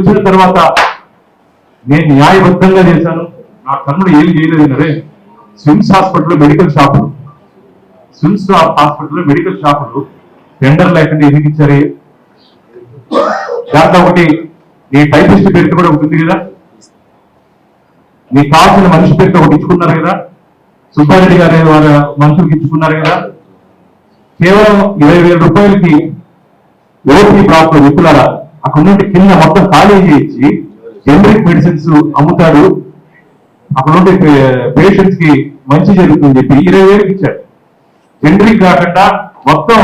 చూసిన తర్వాత నేను న్యాయబద్ధంగా చేశాను. నా తమ్ముడు ఏం చేయలేదు అరే. స్విమ్స్ హాస్పిటల్ మెడికల్ షాపులు. స్విమ్స్ హాస్పిటల్ మెడికల్ షాపులు. టెండర్ లేకుండా ఎందుకు ఇచ్చారు? దాంట్లో ఒకటి నీ టైపిస్ట్ పేరు కూడా ఉంటుంది కదా? నీకు కావాల్సిన మనిషి పేరు ఒకటి ఇచ్చుకున్నారు కదా? సుబ్బారెడ్డి గారి వాళ్ళ మనుషులకు ఇచ్చుకున్నారు కదా? కేవలం ఇరవై వేల రూపాయలకి ఓపీ బ్లాక్లో విప్పులారా అక్కడ నుండి కింద మొత్తం ఖాళీ చేయించి జనరిక్ మెడిసిన్స్ అమ్ముతాడు. అక్కడ ఉండే పేషెంట్స్కి మంచి జరుగుతుంది చెప్పి ఇరవై వేలకు ఇచ్చాడు. జనరిక్ కాకుండా మొత్తం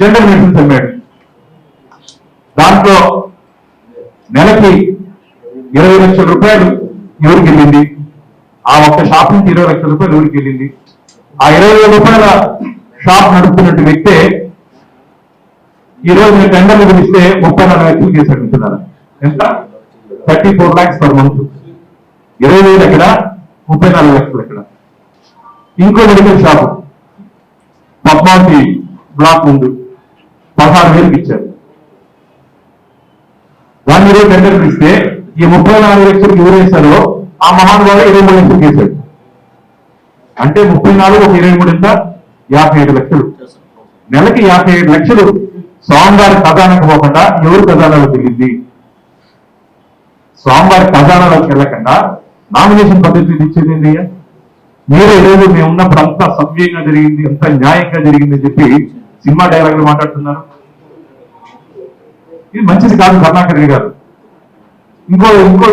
జనరల్ మెడిసిన్స్ అమ్మాడు. దాంట్లో నెలకి ఇరవై లక్షల రూపాయలు ఎవరికి వెళ్ళింది? ఆ ఒక్క షాప్ నుంచి ఇరవై లక్షల రూపాయలు ఎవరికి వెళ్ళింది? ఆ ఇరవై వేల రూపాయల షాప్ నడుపుతున్నట్టు వ్యక్తే ఈ రోజు మీరు టెండర్లు పిలిస్తే ముప్పై నాలుగు లక్షలు కేసు అడుగుతున్నారు ఎంత? Thirty four lakhs per month ఇరవై వేలు ఎక్కడ? ముప్పై నాలుగు లక్షలు ఎక్కడ? ఇంకో మెడికల్ షాప్ పద్మావతి బ్లాక్ ముందు పదహారు వేలకు ఇచ్చారు. దాన్ని ఇరవై టెండర్ పిలిస్తే ఈ ముప్పై నాలుగు లక్షలు ఎవరు ఆ మహానుభావుడు ఇరవై మూడు లక్షలు చేశాడు అంటే ముప్పై నాలుగు ఒక ఇరవై మూడు ఎంత? యాభై ఐదు లక్షలు. నెలకి యాభై ఐదు లక్షలు. స్వామివారి ఖజానాకు పోకుండా ఎవరు ఖజానాలో తెలియంది స్వామివారి ఖజానాలోకి వెళ్ళకుండా నామినేషన్ పద్ధతి ఇచ్చేది ఏంటి అయ్యా? మీరు ఈరోజు మేము ఉన్నప్పుడు అంతా సవ్యంగా జరిగింది అంత న్యాయంగా జరిగింది అని చెప్పి సినిమా డైలాగులు మాట్లాడుతున్నారు. ఇది మంచిది కాదు కర్ణాకర్ గారు. ఇంకో ఇంకో